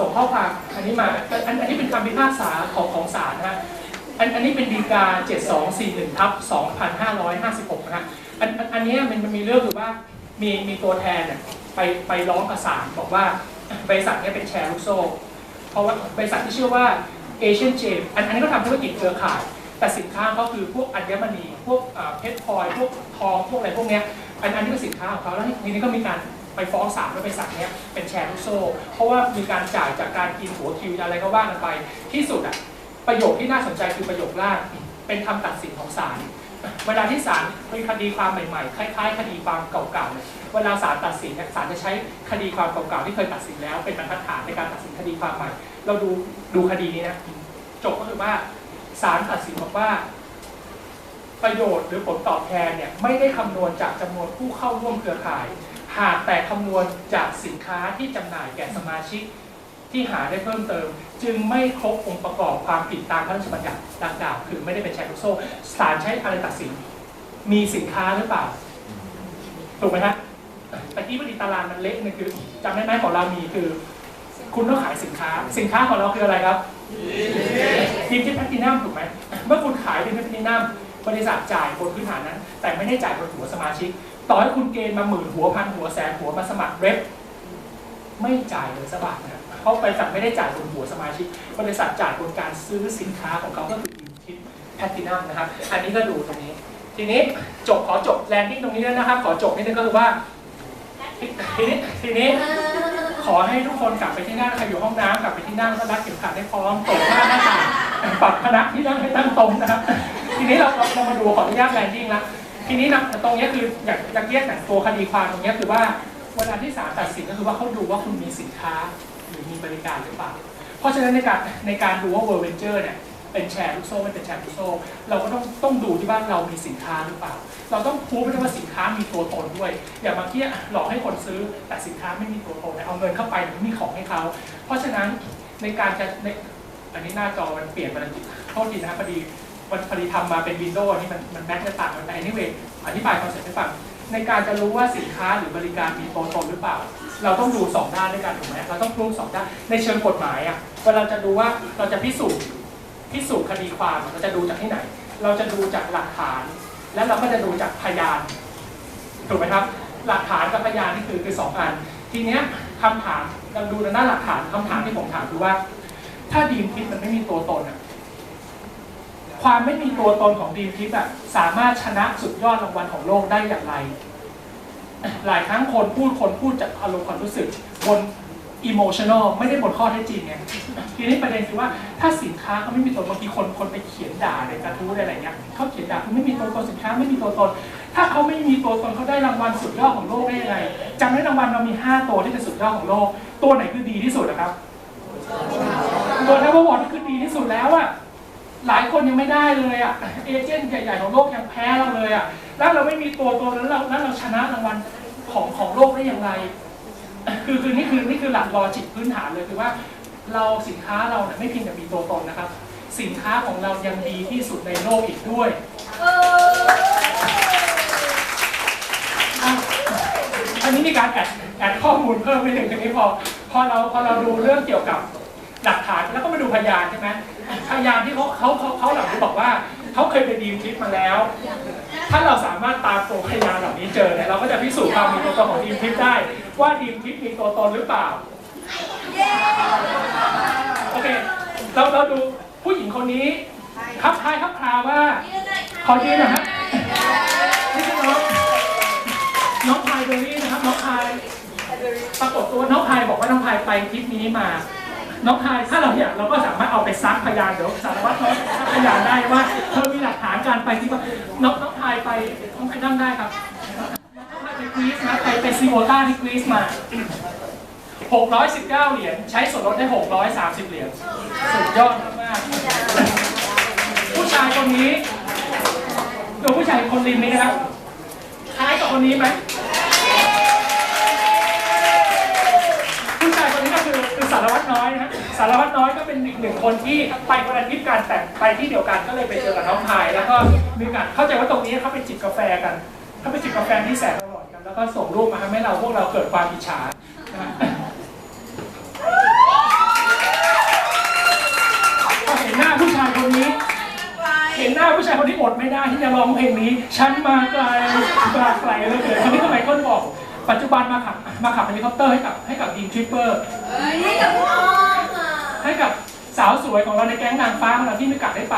ส่งข้อความอันนี้มาอันอันนี้เป็นคำพิพากษาของของศาลนะฮะอันอันนี้เป็นดีกา 7241ทับ2556นะฮะอันอันอันนี้มันมันมีเรื่องคือว่ามีมีตัวแทนเนี่ยไปไปร้องกับศาลบอกว่าบริษัทเนี้ยเป็นแชร์ลูกโซ่ เพราะว่าบริษัทที่ชื่อว่าเอเชียนเจมอันอันนี้ก็ทำธุรกิจเครือข่าย แต่สินค้าก็คือพวกอัญมณี พวกเพชรพลอย พวกทอง พวกอะไรพวกเนี้ย อันอันนี้เป็นสินค้าของเขาแล้วทีนี้ก็มีการ ไปฟ้องศาลว่าบริษัทเนี้ยเป็นแชร์ลูกโซ่ เพราะว่ามีการจ่ายจากการกินหัวคิวอะไรก็ว่ากันไป ที่สุดอะประโยคที่น่าสนใจคือประโยคแรกเป็นคำตัดสินของศาลเวลาที่ศาลมีคดีความใหม่ๆ คล้ายๆ คดีความเก่าๆเนี่ยเวลาศาลตัดสินเนี่ยศาลจะใช้คดีความเก่าๆที่เคยตัดสินแล้ว เป็นบรรทัดฐานในการตัดสินคดีความใหม่ เราดูดูคดีนี้นะจบก็คือว่าศาลตัดสินบอกว่า ประโยชน์หรือผลตอบแทนเนี่ยไม่ได้คำนวณจากจำนวนผู้เข้าร่วมเครือข่าย หากแต่คำนวณจากสินค้าที่จำหน่ายแก่สมาชิกที่หาได้เพิ่มเติม จึงไม่ครบองค์ประกอบความผิดตามพระราชบัญญัติดังกล่าวคือไม่ได้เป็นแชร์ลูกโซ่ศาลใช้อะไรตัดสิน มีสินค้าหรือเปล่า ถูกไหมฮะแต่ที่พอดีตารางมันเล็กเนี่ยคือจำได้ไหมของเรามีคือ คุณต้องขายสินค้า สินค้าของเราคืออะไรครับทีมที่แพลตินัมถูกไหมเมื่อคุณขายเป็นแพลตินัมบริษัทจ่ายบนพื้นฐานนั้น แต่ไม่ได้จ่ายบนหัวสมาชิก ต่อให้คุณเกณฑ์มาหมื่นหัวพันหัวแสนหัวมาสมัครเว็บไม่จ่ายเลยสักบาทนะเพราะบริษัทไม่ได้จ่ายบนหัวสมาชิกบริษัทจ่ายบนการซื้อสินค้าของเขาก็คือทีมทิปแพลตินัมนะครับ อันนี้ก็ดูตรงนี้ ทีนี้จบขอจบแลนดิ้งตรงนี้ด้วยนะครับ ขอจบนิดนึงก็คือว่า ทีนี้ทีนี้ ขอให้ทุกคนกลับไปที่นั่งใครอยู่ห้องน้ำกลับไปที่นั่งก็รัดเข็มขัดให้พร้อมตกหน้าหน้าต่างปรับพนักที่นั่งให้ตั้งตรงนะครับ ทีนี้เราเราเรามาดูขออนุญาตแลนดิ้งละ ทีนี้นะตรงนี้คืออย่างตะเกียบอย่งตัวคดีความตรงนี้คือว่าเวลาที่ศาลตัดสินก็คือว่าเขาดูว่าคุณมีสินค้าหรือมีบริการหรือเปล่า เพราะฉะนั้นในการในการดูว่าเวอร์เวนเจอร์เนี่ยเป็นแชร์ลูกโซ่ไม่เป็นแชร์ลูกโซ่ เราก็ต้องต้องดูที่ว่าเรามีสินค้าหรือเปล่า เราต้องพูดไปด้วยว่าสินค้ามีตัวตนด้วย อย่ามาเที่ยหลอกให้คนซื้อแต่สินค้าไม่มีตัวตนเอาเงินเข้าไปแต่ไม่มีของให้เขา เพราะฉะนั้นในการจะในอันนี้หน้าจอมันเปลี่ยนไปแล้วโทษทีนะครับพอดี วันพอดีทำมาเป็นวินโดว์นี่มันมันแบ็คจะต่างกันแต่ anyway อธิบายคอนเซ็ปต์ให้ฟัง ในการจะรู้ว่าสินค้าหรือบริการมีตัวตนหรือเปล่า เราต้องดูสองด้านด้วยกันถูกไหมเราต้องรู้สองด้านในเชิงกฎหมายอะเวลาเราจะดูว่าเราจะพิสูจน์พิสูจน์คดีความเราจะดูจากที่ไหน เราจะดูจากหลักฐาน แล้วเราก็จะดูจากพยานถูกไหมครับ หลักฐานกับพยานนี่คือคือสองอันทีเนี้ยคำถามเราดูในหน้าหลักฐานคำถามที่ผมถามคือว่า ถ้าดีมทิปมันไม่มีตัวตนอะ ความไม่มีตัวตนของดีมทิปอะสามารถชนะสุดยอดรางวัลของโลกได้อย่างไร หลายครั้งคนพูดคนพูดจากอารมณ์ความรู้สึกบนอิโมชันอลไม่ได้บนข้อเท็จจริงไงทีนี้ประเด็นคือว่าถ้าสินค้าเขาไม่มีตัวตนบางทีคนคนไปเขียนด่าในกระทู้อะไรเงี้ยเขาเขียนด่าคุณไม่มีตัวตนสินค้าไม่มีตัวตน ถ้าเขาไม่มีตัวตนเขาได้รางวัลสุดยอดของโลกได้ยังไงจำได้รางวัลเรามี 5 ตัวที่เป็นสุดยอดของโลก ตัวไหนคือดีที่สุดนะครับ ตัวทาวอร์ดนี่คือดีที่สุดแล้วอะ หลายคนยังไม่ได้เลยอะเอเจนต์ใหญ่ๆของโลกยังแพ้เราเลยอะแล้วเราไม่มีตัวตนแล้วเราแล้วเราชนะรางวัลของของโลกได้อย่างไร คือคือนี่คือนี่คือหลักลอจิกพื้นฐานเลยคือว่า เราสินค้าเราเนี่ยไม่เพียงแต่มีตัวตนนะครับ สินค้าของเรายังดีที่สุดในโลกอีกด้วยอันนี้มีการแอดแอดข้อมูลเพิ่มไปหนึ่งทีนี้พอพอเราพอเราดูเรื่องเกี่ยวกับ หลักฐานแล้วก็มาดูพยานใช่ไหมพยานที่เขาเขาเขาเขาเหล่านี้บอกว่าเขาเคยไปดีมคลิปมาแล้ว ถ้าเราสามารถตามตัวพยานเหล่านี้เจอเนี่ยเราก็จะพิสูจน์ความมีตัวตนของดีมคลิปได้ ว่าดีมคลิปมีตัวตนหรือเปล่าโอเคเราเราดูผู้หญิงคนนี้ครับทายครับคราว่า ขอยืนนะฮะนี่คือน้องน้องพายเบอร์รี่นะครับน้องพายปรากฏตัวน้องพายบอกว่าน้องพายไปทริปนี้มา น้องพายถ้าเราอยากเราก็สามารถเอาไปซักพยานเดี๋ยวสารวัตรน้อยซักพยานได้ว่าเธอมีหลักฐานการไปที่ว่าน้องน้องพายไปน้องพายนั่งได้ครับน้องพายไปกรีซนะไปไปซีโอต้าที่กรีซมา 619 เหรียญใช้ส่วนลดได้ 630 เหรียญสุดยอดมากๆผู้ชายคนนี้ดูผู้ชายคนริมนี้นะครับคล้ายกับคนนี้ไหม สารวัตรน้อยก็เป็นอีกหนึ่งคนที่ไปคนละทิศกันแต่ไปที่เดียวกันก็เลยไปเจอกับน้องพาย แล้วก็มีการเข้าใจว่าตรงนี้เขาไปจิบกาแฟกันเขาไปจิบกาแฟที่แสนอร่อยกัน แล้วก็ส่งรูปมาให้เราพวกเราเกิดความอิจฉาพอเห็นหน้าผู้ชายคนนี้ เห็นหน้าผู้ชายคนที่อดไม่ได้ที่จะร้องเพลงนี้ ฉันมาไกลมาไกลเลยเกิดคนนี้ทำไมก้นบอกปัจจุบันมาขับมาขับเฮลิคอปเตอร์ให้กับให้กับดีมทริปเปอร์ ให้กับสาวสวยของเราในแก๊งนางฟ้าของเราที่ไม่กลับได้ไป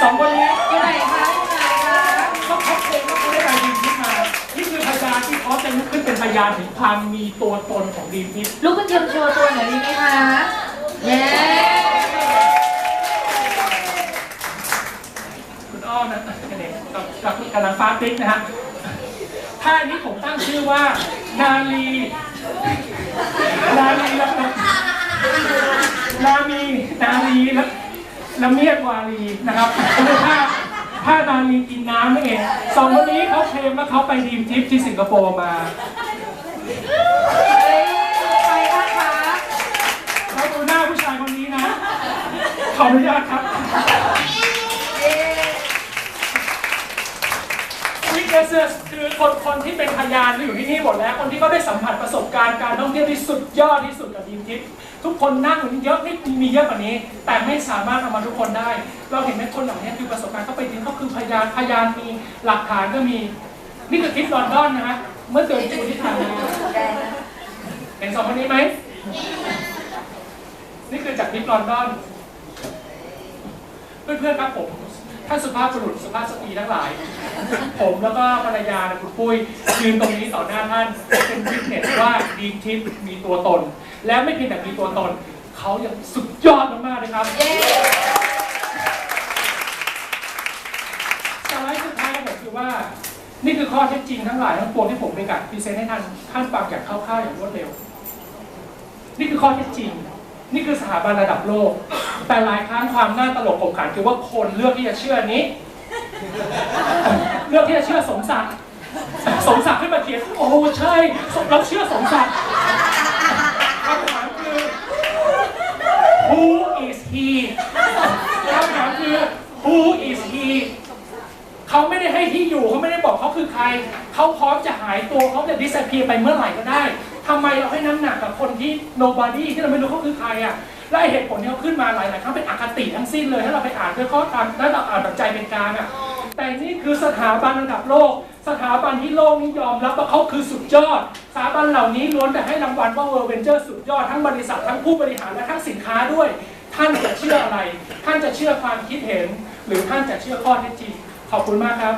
สองคนนี้อยู่ไหนคะอยู่ไหนคะเขาเขาเคลมว่าเขาได้ไปดีมทริปมานี่คือพยานที่เขาจะลุกขึ้นเป็นพยานถึงความมีตัวตนของดีมทริปลูกคุณเทียมโชว์ตัวหน่อยดีไหมคะเย้คุณอ้อมนะเนี่ยกับกับกับนางฟ้าติ๊กนะฮะท่านี้ผมตั้งชื่อว่านาลี ละเมียดวาลีนะครับคือท่าท่านาลีกินน้ำนั่นเองสองคนนี้เขาเคลมว่าเขาไปดีมทริปที่สิงคโปร์มาเฮ้ยใครบ้างคะเขาดูหน้าผู้ชายคนนี้นะ ขออนุญาตครับเย้ witnesses คือคนคนที่เป็นพยานที่อยู่ที่นี่หมดแล้ว คนที่เขาได้สัมผัสประสบการณ์การท่องเที่ยวที่สุดยอดที่สุดกับดีมทิป ทุกคนนั่งอยู่นี่เยอะนี่มีเยอะกว่านี้ แต่ไม่สามารถเอามาทุกคนได้ เราเห็นไหมคนเหล่านี้คือประสบการณ์เขาไปจริงเขาคือพยานพยานมีหลักฐานก็มีนี่คือทริปลอนดอนนะฮะเมื่อเดือนตุลาที่ผ่านมาเห็นสองคนนี้ไหมนี่คือจากทริปลอนดอนเพื่อนๆครับผมท่านสุภาพบุรุษสุภาพสตรีทั้งหลาย ผมแล้วก็ภรรยาคุณปุ้ยยืนตรงนี้ต่อหน้าท่านเป็นวิทเนสว่า ดีมทิปมีตัวตน และไม่เพียงแต่มีตัวตน เขายังสุดยอดมากๆเลยครับเย้สไลด์สุดท้ายของผมคือว่า นี่คือข้อเท็จจริงทั้งหลายทั้งปวงที่ผมมีการพรีเซนต์ให้ท่านท่านฟังอย่างคร่าวๆอย่างรวดเร็ว นี่คือข้อเท็จจริง นี่คือสถาบันระดับโลก แต่หลายครั้งความน่าตลกขบขันคือว่าคนเลือกที่จะเชื่อนี้ เลือกที่จะเชื่อสมศักดิ์ สมศักดิ์ขึ้นมาเขียนโอ้ใช่เราเชื่อสมศักดิ์คำถามคือ who is he คำถามคือ who is he เขาไม่ได้ให้ที่อยู่เขาไม่ได้บอกเขาคือใคร เขาพร้อมจะหายตัวเขาจะ disappear ไปเมื่อไหร่ก็ได้ทำไมเราให้น้ำหนักกับคนที่ nobody ที่เราไม่รู้เขาคือใครอะและไอ้เหตุผลที่เขาขึ้นมาหลายๆครั้งเป็นอคติทั้งสิ้นเลย ถ้าเราไปอ่านด้วยข้อความแล้วเราอ่านแบบใจเป็นกลางอะแต่นี่คือสถาบันระดับโลก สถาบันที่โลกนี้ยอมรับว่าเขาคือสุดยอด สถาบันเหล่านี้ล้วนแต่ให้รางวัลว่าเวอร์เวนเจอร์สุดยอดทั้งบริษัททั้งผู้บริหารและทั้งสินค้าด้วย ท่านจะเชื่ออะไร ท่านจะเชื่อความคิดเห็น หรือท่านจะเชื่อข้อเท็จจริง ขอบคุณมากครับ